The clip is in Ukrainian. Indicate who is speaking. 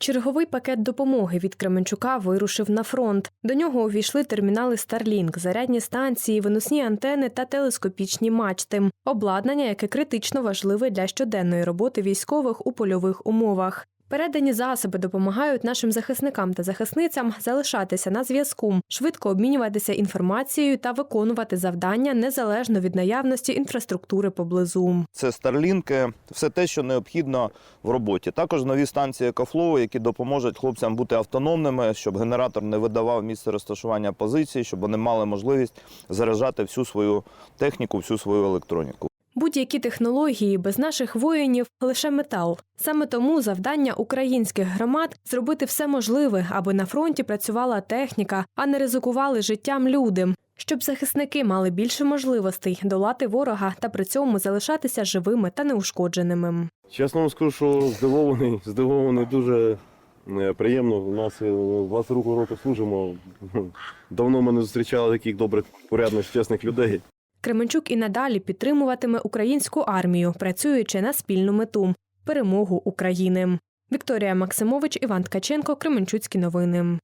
Speaker 1: Черговий пакет допомоги від Кременчука вирушив на фронт. До нього увійшли термінали Starlink, зарядні станції, виносні антени та телескопічні мачти. Обладнання, яке критично важливе для щоденної роботи військових у польових умовах. Передані засоби допомагають нашим захисникам та захисницям залишатися на зв'язку, швидко обмінюватися інформацією та виконувати завдання незалежно від наявності інфраструктури поблизу.
Speaker 2: Це старлінки, все те, що необхідно в роботі. Також нові станції екофлоу, які допоможуть хлопцям бути автономними, щоб генератор не видавав місце розташування позицій, щоб вони мали можливість заряджати всю свою техніку, всю свою електроніку.
Speaker 1: Будь-які технології без наших воїнів лише метал. Саме тому завдання українських громад зробити все можливе, аби на фронті працювала техніка, а не ризикували життям люди. Щоб захисники мали більше можливостей долати ворога та при цьому залишатися живими та неушкодженими.
Speaker 3: Чесно вам скажу, що здивований, здивований дуже е, приємно. У нас е, 20 року року служимо. Давно ми не зустрічали таких добрих, порядних, чесних людей.
Speaker 1: Кременчук і надалі підтримуватиме українську армію, працюючи на спільну мету перемогу України. Вікторія Максимович, Іван Ткаченко, Кременчуцькі новини.